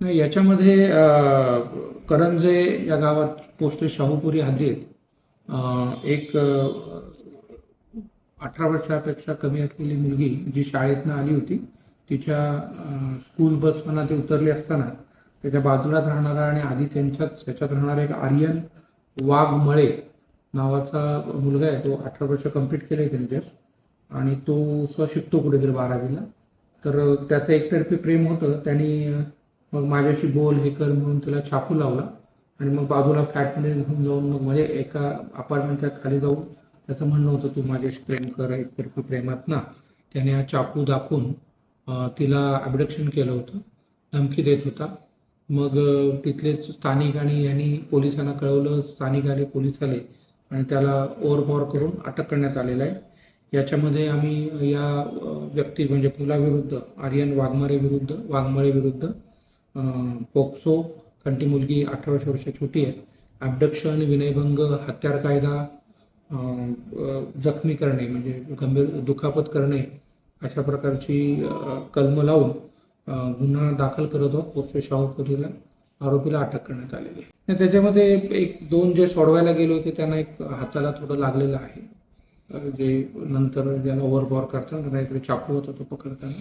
नाही याच्यामध्ये करंजे या गावात पोस्ट शाहूपुरी हद्दीत एक अठरा वर्षापेक्षा कमी असलेली मुलगी जी शाळेतनं आली होती तिच्या स्कूल स्कूल बसमधनं ते उतरली असताना त्याच्या बाजूलाच राहणारा आणि आधी त्यांच्यात त्याच्यात राहणारा एक आर्यन वाघमळे नावाचा मुलगा आहे तो अठरा वर्ष कंप्लीट आहे त्यांनी जस्ट आणि तो स्व शिकतो कुठेतरी बारावीला. तर त्याचं एकतर्फी प्रेम होतं. त्यांनी मग माझ्याशी बोल हे कर म्हणून तिला चाकू लावला. आणि मग बाजूला फ्लॅटमध्ये घेऊन जाऊन मग म्हणजे एका अपार्टमेंटच्या खाली जाऊन त्याचं म्हणणं होतं तू माझ्याशी प्रेम कर एकतर्फी प्रेमात ना. त्याने हा चाकू दाखवून तिला अबडक्शन केलं होतं. धमकी देत होता. मग तिथलेच स्थानिक आणि यांनी पोलिसांना कळवलं स्थानिक आले पोलीस आले. आणि त्याला ओव्हरपॉवर करून अटक करण्यात आलेलं आहे. याच्यामध्ये आम्ही या व्यक्ती म्हणजे मुलाविरुद्ध आर्यन वाघमारे विरुद्ध वाघमारे विरुद्ध पोक्सो कारण ती मुलगी अठरा वर्ष छोटी आहे. ॲबडक्शन विनयभंग हत्यार कायदा जखमी करणे म्हणजे गंभीर दुखापत करणे अशा प्रकारची कलम लावून गुन्हा दाखल करत होत पोक्सो शाहूपुरीला आरोपीला अटक करण्यात आलेली आहे. आणि त्याच्यामध्ये एक दोन जे सोडवायला गेले होते त्यांना एक हाताला थोडं लागलेलं आहे. जे नंतर ज्याला ओव्हरपॉवर करतात काहीतरी चाकू होता तो पकडताना.